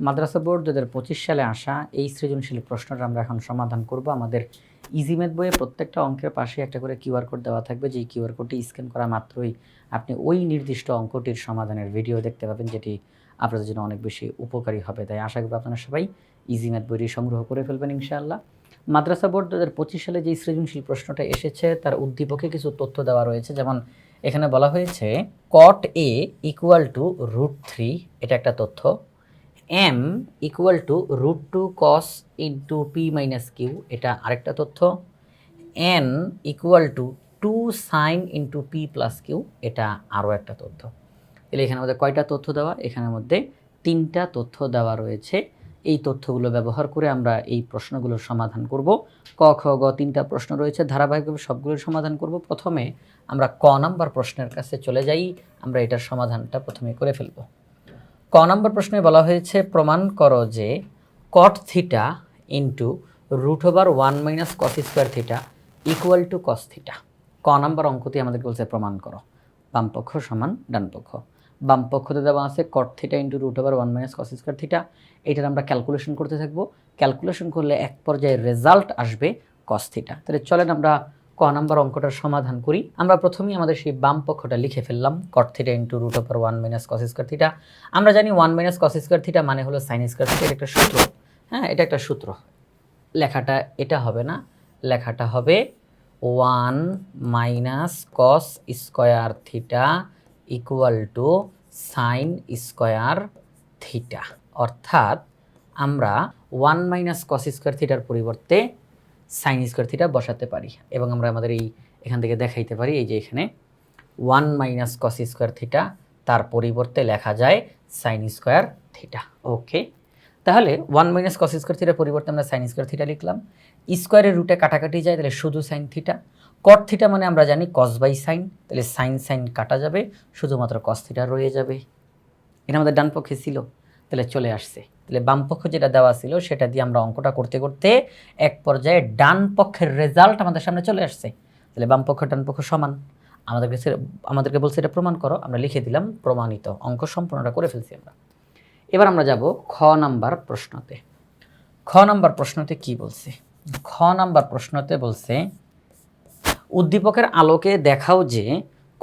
মাদ্রাসা board দু হাজার পঁচিশ সালে আসা এই সৃজনশীল প্রশ্নটা আমরা এখন সমাধান করব। আমাদের ইজিমেথ বইয়ে প্রত্যেকটা অঙ্কের পাশে একটা করে কিউআর কোড দেওয়া থাকবে। যেই কিউআর কোডটি স্ক্যান করা মাত্রই আপনি ওই নির্দিষ্ট অঙ্কটির সমাধানের ভিডিও দেখতে পাবেন, যেটি আপনাদের জন্য অনেক বেশি উপকারী হবে। তাই আশা করি আপনারা সবাই ইজিমেথ বইটি সংগ্রহ করে ফেলবেন ইনশাআল্লাহ। মাদ্রাসা বোর্ড দু পঁচিশ সালে যে সৃজনশীল প্রশ্নটা এসেছে, তার উদ্দীপকে কিছু তথ্য দেওয়া রয়েছে। যেমন এখানে বলা হয়েছে cot A equal to root three এটা একটা তথ্য। M equal to root two cos into P minus Q এটা আরেকটা তথ্য। N equal to two sine into P plus Q এটা আরও একটা তথ্য। তাহলে এখানে মধ্যে কয়টা তথ্য দেওয়া? এখানের মধ্যে তিনটা তথ্য দেওয়া রয়েছে। এই তথ্যগুলো ব্যবহার করে আমরা এই প্রশ্নগুলোর সমাধান করব। ক, খ, গ তিনটা প্রশ্ন রয়েছে, ধারাবাহিকভাবে সবগুলোর সমাধান করব। প্রথমে আমরা ক নাম্বার প্রশ্নের কাছে চলে যাই, আমরা এটার সমাধানটা প্রথমে করে ফেলব। ক নম্বর প্রশ্নে বলা হয়েছে, প্রমাণ করো যে cot theta into root over one minus cos square theta equal to cos theta ক নম্বর অঙ্কটি আমাদেরকে বলছে, প্রমাণ করো। বাম পক্ষ সমান ডান পক্ষ। বাম পক্ষতে দেওয়া আছে cot theta into root over one minus cos square theta এটার আমরা ক্যালকুলেশন করতে থাকব। ক্যালকুলেশন করলে এক পর্যায়ে রেজাল্ট আসবে কস থিটা তাহলে চলেন আমরা ক নাম্বার অঙ্কটার সমাধান করি। আমরা প্রথমেই আমাদের সেই বাম পক্ষটা লিখে ফেললাম। Cot theta into root over one minus cos square theta আমরা জানি one minus cos square theta মানে হলো সাইন স্কোয়ার থিটা একটা সূত্র। হ্যাঁ এটা একটা সূত্র। লেখাটা এটা হবে না। লেখাটা হবে one minus cos square theta equal to sine square theta অর্থাৎ আমরা ওয়ান মাইনাস কস স্কোয়ার থিটার পরিবর্তে সাইন স্কোয়ার থিটা বসাতে পারি এবং আমরা আমাদের এই এখান থেকে দেখাইতে পারি এই যে এখানে one minus cos square theta তার পরিবর্তে লেখা যায় সাইন স্কোয়ার থিটা ওকে তাহলে ওয়ান মাইনাস কস স্কোয়ার থিটার পরিবর্তে আমরা সাইন স্কোয়ার থিটা লিখলাম। স্কোয়ারের রুটে কাটাকাটি যায়, তাহলে শুধু সাইন থিটা কট থিটা মানে আমরা জানি কস বাই সাইন তাহলে সাইন সাইন কাটা যাবে, শুধুমাত্র কস থিটা রয়ে যাবে। এটা আমাদের ডান পক্ষে ছিল। তাহলে চলে আসছে। তাহলে বাম পক্ষ যেটা দেওয়া ছিল সেটা দিয়ে আমরা অঙ্কটা করতে করতে এক পর্যায়ে ডান পক্ষের রেজাল্ট আমাদের সামনে চলে আসছে। তাহলে বাম পক্ষ, ডান পক্ষ সমান। আমাদেরকে আমাদেরকে বলছে এটা প্রমাণ করো। আমরা লিখে দিলাম প্রমাণিত। অঙ্ক সম্পূর্ণটা করে ফেলছি আমরা। এবার আমরা যাব খ নাম্বার প্রশ্নতে। খ নাম্বার প্রশ্নতে কি বলছে? খ নাম্বার প্রশ্নতে বলছে, উদ্দীপকের আলোকে দেখাও যে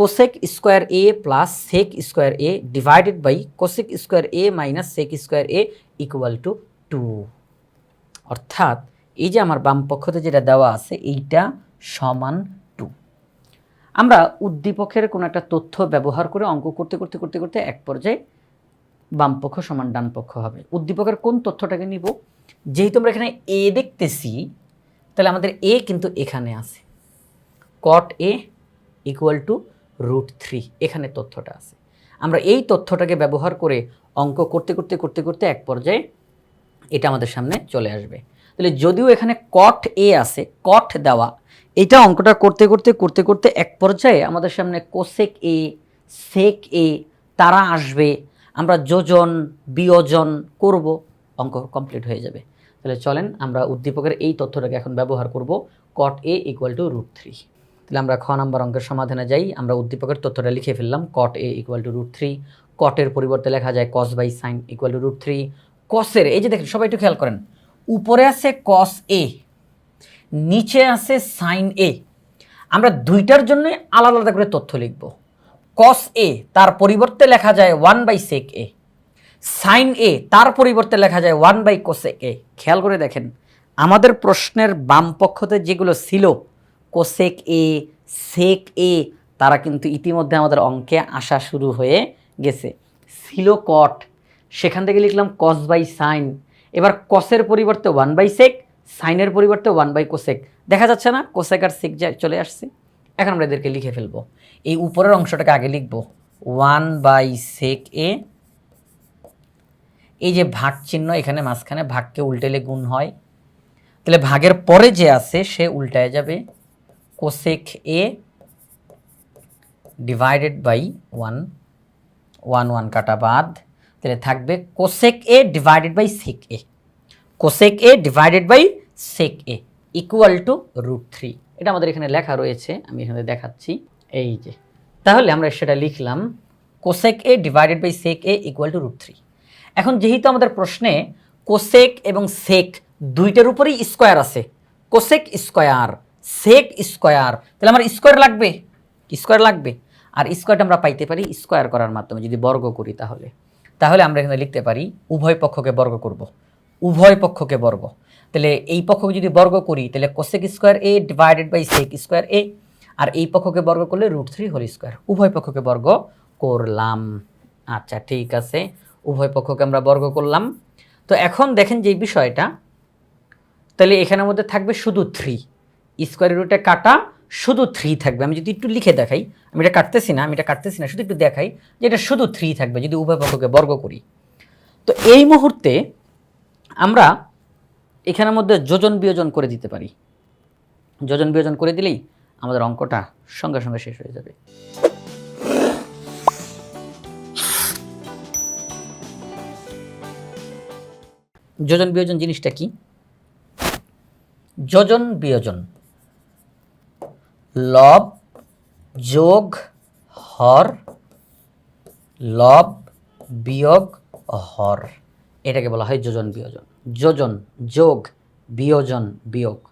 cosec square A plus sec square A divided by cosec square A minus sec square A equal to two অর্থাৎ এই যে আমার বাম পক্ষতে যেটা দেওয়া আছে, এইটা সমান টু আমরা উদ্দীপকের কোনো একটা তথ্য ব্যবহার করে অঙ্ক করতে করতে করতে করতে এক পর্যায়ে বাম পক্ষ সমান ডান হবে। উদ্দীপকের কোন তথ্যটাকে নিব? যেহেতু আমরা এখানে এ দেখতেছি, তাহলে আমাদের এ কিন্তু এখানে আছে। Cot A equal to root three এখানে তথ্যটা আছে। আমরা এই তথ্যটাকে ব্যবহার করে অঙ্ক করতে করতে করতে করতে এক পর্যায়ে এটা আমাদের সামনে চলে আসবে। তাহলে যদিও এখানে কট এ আছে কট দেওয়া, এটা অঙ্কটা করতে করতে করতে করতে এক পর্যায়ে আমাদের সামনে কোসেক এ সেক এ তারা আসবে, আমরা যোজন, বিয়োজন করব, অঙ্ক কমপ্লিট হয়ে যাবে। তাহলে চলেন আমরা উদ্দীপকের এই তথ্যটাকে এখন ব্যবহার করব cot A equal to root three তাহলে আমরা খ নাম্বার অঙ্কের সমাধানে যাই। আমরা উদ্দীপকের তথ্যটা লিখে ফেললাম cot A equal to root three কটের পরিবর্তে লেখা যায় cos by sine equal to root three কসের এই যে দেখেন, সবাই একটু খেয়াল করেন। উপরে আছে কস এ নিচে আছে সাইন এ আমরা দুইটার জন্য আলাদা আলাদা করে তথ্য লিখব। কস এ তার পরিবর্তে লেখা যায় one by sec A sine A তার পরিবর্তে লেখা যায় ওয়ান বাই কোসেক এ খেয়াল করে দেখেন, আমাদের প্রশ্নের বাম পক্ষতে যেগুলো ছিল কোসেক এ, সেক এ, তারা কিন্তু ইতিমধ্যে আমাদের অঙ্কে আসা শুরু হয়ে গেছে। ছিল কট সেখান থেকে লিখলাম কস বাই সাইন এবার কসের পরিবর্তে ওয়ান বাই সেক সাইনের পরিবর্তে ওয়ান বাই কোসেক দেখা যাচ্ছে না কোসেক আর সেক চলে আসছে। এখন আমরা এদেরকে লিখে ফেলব। এই উপরের অংশটাকে আগে লিখব। ওয়ান বাই সেক এ, এই যে ভাগ চিহ্ন এখানে মাঝখানে ভাগকে উল্টেলে গুণ হয়। তাহলে ভাগের পরে যে আছে, সে উল্টায় যাবে। Cosec A divided by one one one কাটা বাদ। তাহলে থাকবে cosec A divided by sec A cosec A divided by sec A equal to root three এটা আমাদের এখানে লেখা রয়েছে, আমি এখানে দেখাচ্ছি। এই যে, তাহলে আমরা সেটা লিখলাম cosec A divided by sec A equal to root three এখন যেহেতু আমাদের প্রশ্নে কোসেক এবং সেক দুইটার উপরেই স্কোয়ার আছে কোসেক স্কোয়ার সেক স্কোয়ার তাহলে আমার স্কোয়ার লাগবে? স্কোয়ার লাগবে? আর স্কোয়ারটা আমরা পাইতে পারি স্কোয়ার করার মাধ্যমে, যদি বর্গ করি তাহলে। তাহলে আমরা এখানে লিখতে পারি, উভয় পক্ষকে বর্গ করব। উভয় পক্ষকে বর্গ। তাহলে এই পক্ষকে যদি বর্গ করি, তাহলে cosec square A divided by sec square A আর এই পক্ষকে বর্গ করলে রুট থ্রি হোল স্কোয়ার উভয় পক্ষকে বর্গ করলাম। আচ্ছা ঠিক আছে। উভয় পক্ষকে আমরা বর্গ করলাম। তো এখন দেখেন যে বিষয়টা, তাহলে এখানের মধ্যে থাকবে শুধু থ্রি স্কোয়ার রুটে কাটা শুধু থ্রি থাকবে। আমি যদি একটু লিখে দেখাই, আমি এটা কাটতেছি না, আমি এটা কাটতেছি না, শুধু একটু দেখাই যে এটা শুধু থ্রি থাকবে, যদি উভয় পক্ষকে বর্গ করি। তো এই মুহূর্তে আমরা এখানের মধ্যে যোজন বিয়োজন করে দিতে পারি। যোজন বিয়োজন করে দিলেই আমাদের অঙ্কটা সঙ্গে সঙ্গে শেষ হয়ে যাবে। যোজন বিয়োজন জিনিসটা কি? যোজন বিয়োজন। লব যোগ হর, লব বিয়োগ হর। এটাকে বলা হয় যোজন বিয়োজন। যোজন, যোগ, বিয়োজন, বিয়োগ।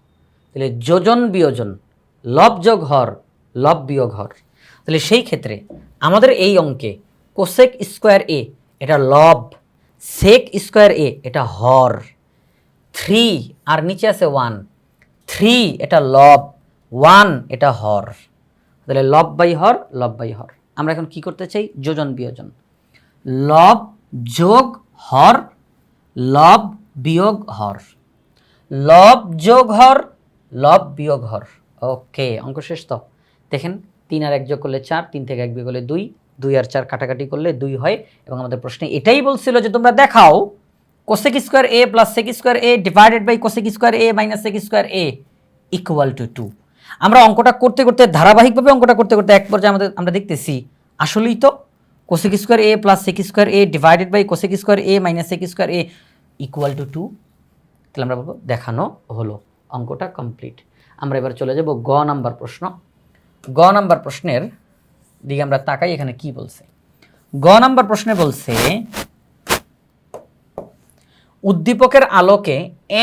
তাহলে যোজন, বিয়োজন, লব যোগ হর, লব বিয়োগ হর। তাহলে সেই ক্ষেত্রে আমাদের এই অঙ্কে কোসেক স্কোয়ার এ এটা লব সেক স্কোয়ার এ এটা হর। থ্রি আর নিচে আছে ওয়ান থ্রি এটা লব। ওয়ান, এটা হর। তাহলে লব বাই হর, লব বাই হর। আমরা এখন কি করতে চাই? যোজন বিয়োজন। লব যোগ হর, লব বিয়োগ হর। লব যোগ হর, লব বিয়োগ হর। ওকে, অঙ্ক শেষ তো। দেখেন, তিন আর এক যোগ করলে চার, তিন থেকে এক বিয়োগ করলে দুই দুই আর চার কাটাকাটি করলে দুই হয়। এবং আমাদের প্রশ্নে এটাই বলছিল যে, তোমরা দেখাও cosec square A plus sec square A divided by cosec square A minus sec square A equal to two আমরা অঙ্কটা করতে করতে, ধারাবাহিকভাবে অঙ্কটা করতে করতে এক পর্যায়ে আমাদের, আমরা দেখতেছি, আসলেই তো cosec square A plus sec square A divided by cosec square A minus sec square A equal to two তাহলে আমরা বলব, দেখানো হলো, অঙ্কটা কমপ্লিট আমরা এবার চলে যাব গ নাম্বার প্রশ্ন। গ নাম্বার প্রশ্নের দিকে আমরা তাকাই, এখানে কি বলছে? গ নাম্বার প্রশ্নে বলছে, উদ্দীপকের আলোকে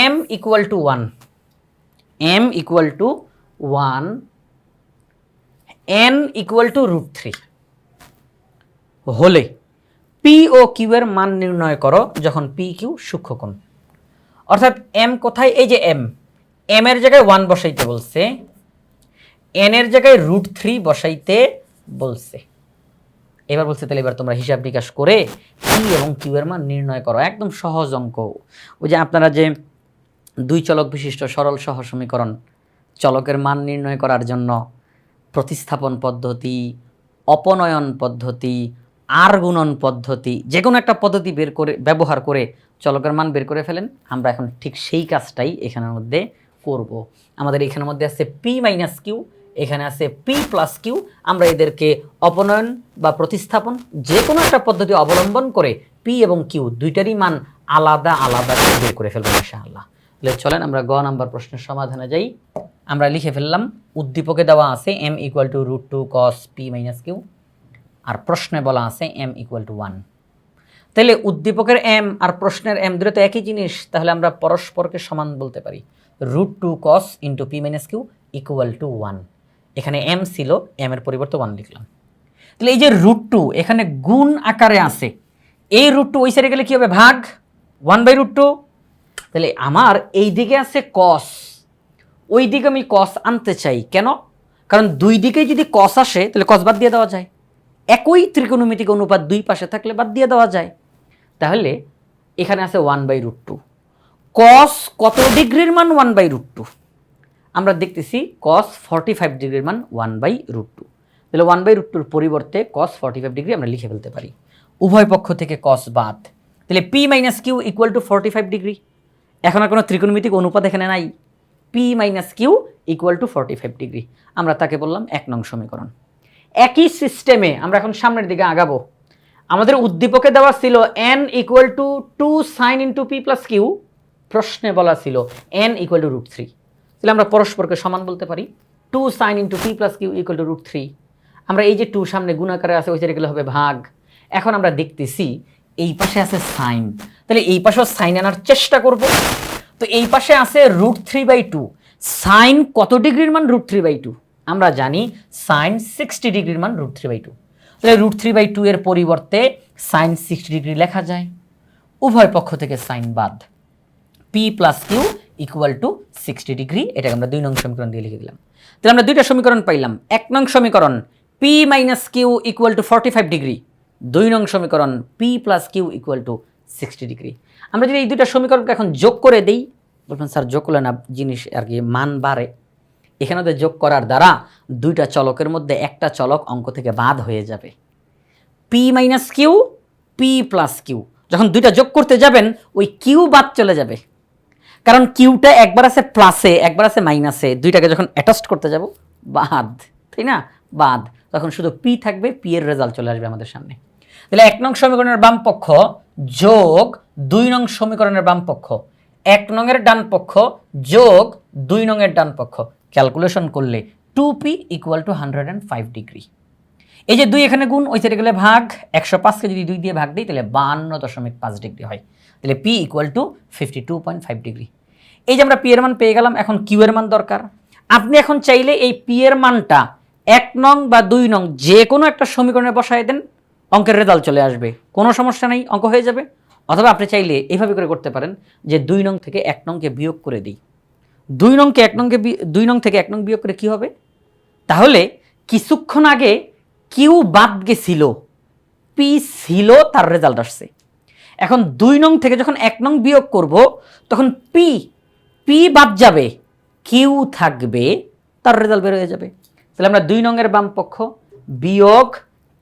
M equal to one M equal to one N equal to root three হলে পি ও কিউ এর মান নির্ণয় করো যখন পি কিউ সূক্ষ্মকোণ অর্থাৎ এম কোথায়? এই যে এম এম এর জায়গায় ওয়ান বসাইতে বলছে। এন এর জায়গায় রুট থ্রি বসাইতে বলছে। এবার বলছে, তাহলে এবার তোমরা হিসাব নিকাশ করে পি এবং কিউ এর মান নির্ণয় করো। একদম সহজ অঙ্ক। ওই যে আপনারা যে দুই চলক বিশিষ্ট সরল সহ সমীকরণ চলকের মান নির্ণয় করার জন্য প্রতিস্থাপন পদ্ধতি, অপনয়ন পদ্ধতি, আর গুণন পদ্ধতি, যে কোনো একটা পদ্ধতি বের করে, ব্যবহার করে চলকের মান বের করে ফেলেন। আমরা এখন ঠিক সেই কাজটাই এখানের মধ্যে করব। আমাদের এখানের মধ্যে আছে পি মাইনাস কিউ এখানে আছে পি প্লাস কিউ আমরা এদেরকে অপনয়ন বা প্রতিস্থাপন যে কোনো একটা পদ্ধতি অবলম্বন করে পি এবং কিউ দুইটারই মান আলাদা আলাদা বের করে ফেলব ইনশাআল্লাহ। তাহলে চলেন আমরা গ নাম্বার প্রশ্নের সমাধানে যাই। আমরা লিখে ফেললাম, উদ্দীপকে দেওয়া আছে M equal to root two cos P minus Q আর প্রশ্নে বলা আছে এম ইকুয়াল টু ওয়ান তাহলে উদ্দীপকের এম আর প্রশ্নের এম দুটো তো একই জিনিস, তাহলে আমরা পরস্পরকে সমান বলতে পারি। Root two cos into P minus Q equal to one এখানে এম ছিল এম এর পরিবর্তে ওয়ান লিখলাম। তাহলে এই যে রুট টু এখানে গুণ আকারে আছে। এই রুট টু ওই সাইডে গেলে কী হবে? ভাগ। ওয়ান বাই রুট টু তাহলে আমার এই দিকে আছে কস ওই দিকে আমি কস আনতে চাই। কেন? কারণ দুই দিকেই যদি কস আসে, তাহলে কস বাদ দিয়ে দেওয়া যায়। একই ত্রিকোণমিতিক অনুপাত দুই পাশে থাকলে বাদ দিয়ে দেওয়া যায়। তাহলে এখানে আছে one by root two cos কত ডিগ্রির মান? ওয়ান বাই রুট টু আমরা দেখতেছি কস ফর্টি ফাইভ ডিগ্রির মান ওয়ান বাই রুট টু তাহলে ওয়ান বাই রুট টুর পরিবর্তে কস ফর্টি ফাইভ ডিগ্রি আমরা লিখে ফেলতে পারি। উভয় পক্ষ থেকে কস বাদ। তাহলে P minus Q equal to forty five degree. এখন আর কোনো ত্রিকোণমিতিক অনুপাত এখানে নাই। P minus Q equal to forty five degree আমরা তাকে বললাম এক নং সমীকরণ। একই সিস্টেমে আমরা এখন সামনের দিকে আগাবো। আমাদের উদ্দীপকে দেওয়া ছিল N equal to two sine into P plus Q প্রশ্নে বলা ছিল N equal to root three তাহলে আমরা পরস্পরকে সমান বলতে পারি। Two sine into P plus Q equal to root three আমরা এই যে টু সামনে গুণাকারে আছে, ওই সাইডে গেলে হবে ভাগ। এখন আমরা দেখতেছি এই পাশে আছে সাইন। তাহলে এই পাশেও সাইন আনার চেষ্টা করব। তো এই পাশে আছে root three by two. Sine কত ডিগ্রির মান রুট থ্রি বাই টু? আমরা জানি সাইন সিক্সটি ডিগ্রির মান রুট থ্রি বাই টু। তাহলে রুট থ্রি বাই টু এর পরিবর্তে সাইন সিক্সটি ডিগ্রি লেখা যায়। উভয় পক্ষ থেকে সাইন বাদ। P plus Q equal to sixty degree এটাকে আমরা দুই নং সমীকরণ দিয়ে লিখে দিলাম। তাহলে আমরা দুইটা সমীকরণ পাইলাম। এক নং সমীকরণ P minus Q equal to forty five degree দুই নং সমীকরণ P plus Q equal to sixty degree আমরা যদি এই দুইটা সমীকরণকে এখন যোগ করে দিই, বলবেন, স্যার, যোগ করলে না জিনিস আর কি মান বাড়ে? এখানে যোগ করার দ্বারা দুইটা চলকের মধ্যে একটা চলক অঙ্ক থেকে বাদ হয়ে যাবে। P minus Q P plus Q যখন দুইটা যোগ করতে যাবেন, ওই কিউ বাদ চলে যাবে। কারণ কিউটা একবার আছে প্লাসে একবার আছে মাইনাসে দুইটাকে যখন অ্যাটাস্ট করতে যাব, বাদ। তাই না? বাদ। তখন শুধু পি থাকবে পি এর রেজাল্ট চলে আসবে আমাদের সামনে। তাহলে এক নং সমীকরণের বাম পক্ষ যোগ দুই নং সমীকরণের বাম পক্ষ। এক নংয়ের ডান পক্ষ যোগ দুই নংয়ের ডান পক্ষ। ক্যালকুলেশন করলে two P equal to hundred and five degree এই যে দুই এখানে গুণ, ওই সাইডে গেলে ভাগ। একশো পাঁচকে যদি দুই দিয়ে ভাগ দিই, তাহলে বান্ন দশমিক পাঁচ ডিগ্রি হয়। তাহলে P equal to fifty two point five degree এই যে আমরা পি এর মান পেয়ে গেলাম, এখন কিউ এর মান দরকার। আপনি এখন চাইলে এই পি এর মানটা এক নং বা দুই নং যে কোনো একটা সমীকরণে বসায় দেন, অঙ্কের রেজাল্ট চলে আসবে। কোনো সমস্যা নেই, অঙ্ক হয়ে যাবে। অথবা আপনি চাইলে এভাবে করে করতে পারেন যে দুই নং থেকে এক নংকে বিয়োগ করে দিই। দুই নংকে এক নংকে দুই নং থেকে এক নং বিয়োগ করে কি হবে? তাহলে কিছুক্ষণ আগে কিউ বাদ গেছিল, পি ছিল তার রেজাল্ট আসছে। এখন দুই নং থেকে যখন এক নং বিয়োগ করব, তখন পি পি বাদ যাবে, কিউ থাকবে, তার রেজাল্ট বের হয়ে যাবে। তাহলে আমরা দুই নংয়ের বাম পক্ষ, বিয়োগ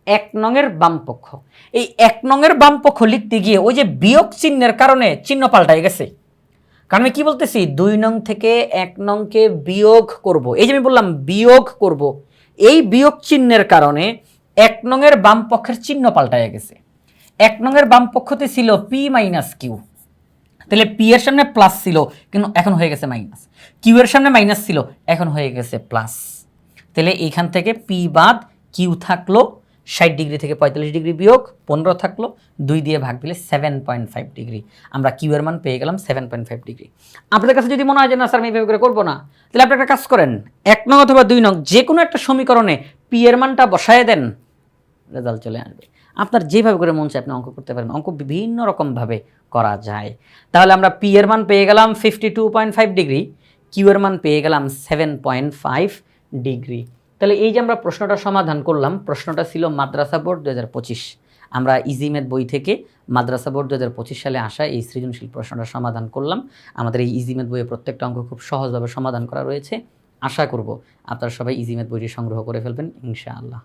এক নংয়ের বাম পক্ষ। এই এক নংয়ের বাম পক্ষ লিখতে গিয়ে ওই যে বিয়োগ চিহ্নের কারণে চিহ্ন পাল্টাই গেছে। কারণ আমি কি বলতেছি? দুই নং থেকে এক নংকে বিয়োগ করব। এই যে আমি বললাম বিয়োগ করব, এই বিয়োগ চিহ্নের কারণে এক নংয়ের বাম পক্ষের চিহ্ন পাল্টায় গেছে। এক নংয়ের বাম পক্ষতে ছিল পি মাইনাস কিউ তাহলে পি এর সামনে প্লাস ছিল, কিন্তু এখন হয়ে গেছে মাইনাস কিউ এর সামনে মাইনাস ছিল, এখন হয়ে গেছে প্লাস তাহলে এইখান থেকে পি বাদ কিউ থাকল ষাট ডিগ্রি থেকে পঁয়তাল্লিশ ডিগ্রি বিয়োগ, পনেরো থাকল, দুই দিয়ে ভাগ দিলে সেভেন পয়েন্ট ফাইভ ডিগ্রি। আমরা কিউ এর মান পেয়ে গেলাম সেভেন পয়েন্ট ফাইভ ডিগ্রি। আপনাদের কাছে যদি মনে হয় যে, না, স্যার, আমি এভাবে করে করব না, তাহলে আপনি একটা কাজ করেন, এক নং অথবা দুই নং যে কোনো একটা সমীকরণে পি এর মানটা বসায় দেন, রেজাল্ট চলে আসবে। আপনার যেভাবে করে মন চায় আপনি অঙ্ক করতে পারেন। অঙ্ক বিভিন্ন রকমভাবে করা যায়। তাহলে আমরা পি এর মান পেয়ে গেলাম fifty two point five degree Q এর মান পেয়ে গেলাম সেভেন পয়েন্ট ফাইভ ডিগ্রি। তাহলে এই যে আমরা প্রশ্নটা সমাধান করলাম, প্রশ্নটা ছিল মাদ্রাসা বোর্ড দু হাজার পঁচিশ। আমরা ইজিমেদ বই থেকে মাদ্রাসা বোর্ড দু হাজার পঁচিশ সালে আসা এই সৃজনশীল প্রশ্নটা সমাধান করলাম। আমাদের এই ইজিমেদ বইয়ে প্রত্যেকটা অঙ্ক খুব সহজভাবে সমাধান করা রয়েছে। আশা করব আপনারা সবাই ইজিমেদ বইটি সংগ্রহ করে ফেলবেন, ইনশাআল্লাহ।